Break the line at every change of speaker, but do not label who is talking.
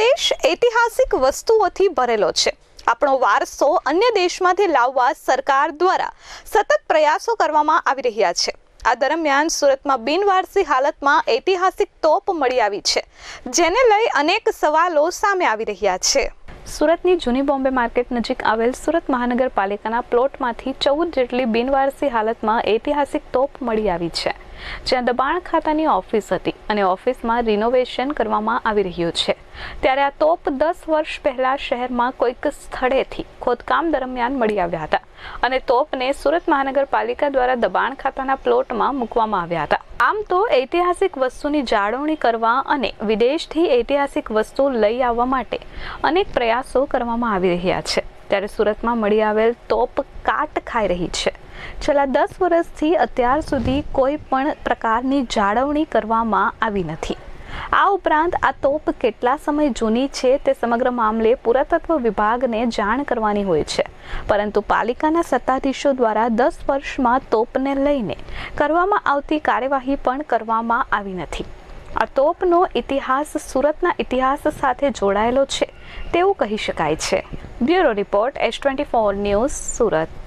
દેશ ઐતિહાસિક વસ્તુઓથી ભરેલો છે. આપણો વારસો અન્ય દેશમાંથી લાવવા સરકાર દ્વારા સતત પ્રયાસો કરવામાં આવી રહ્યા છે. આ દરમિયાન સુરતમાં બિનવારસી હાલતમાં ઐતિહાસિક તોપ મળી આવી છે, જેને લઈ અનેક સવાલો સામે આવી રહ્યા છે. સુરતની જૂની બોમ્બે માર્કેટ નજીક આવેલ સુરત મહાનગરપાલિકાના પ્લોટમાંથી ચૌદ જેટલી બિનવારસી હાલતમાં ઐતિહાસિક તોપ મળી આવી છે. જ્યાં દબાણ ખાતાની ઓફિસ હતી અને ઓફિસમાં રિનોવેશન કરવામાં આવી રહ્યું છે. ત્યારે આ તોપ દસ વર્ષ પહેલા શહેરમાં કોઈક સ્થળેથી ખોદકામ દરમિયાન મળી આવ્યા હતા અને તોપને સુરત મહાનગરપાલિકા દ્વારા દબાણ ખાતાના પ્લોટમાં મૂકવામાં આવ્યા હતા. આમ તો ઐતિહાસિક વસ્તુની જાળવણી કરવા અને વિદેશથી ઐતિહાસિક વસ્તુ લઈ આવવા માટે અનેક પ્રયાસો કરવામાં આવી રહ્યા છે. ત્યારે સુરતમાં મળી આવેલ તોપ કાટ ખાઈ રહી છે. છેલ્લા દસ વર્ષથી અત્યાર સુધી કોઈ પણ પ્રકારની જાળવણી કરવામાં આવી નથી. આ ઉપરાંત આ તોપ કેટલા સમય જૂની છે તે સમગ્ર મામલે પુરાતત્વ વિભાગને જાણ કરવાની હોય છે. પરંતુ પાલિકાના સત્તાધીશો દ્વારા દસ વર્ષમાં તોપને લઈને કરવામાં આવતી કાર્યવાહી પણ કરવામાં આવી નથી. આ તોપનો ઇતિહાસ સુરતના ઇતિહાસ સાથે જોડાયેલો છે, તેવું કહી શકાય છે. Bureau report, S twenty four news, Surat.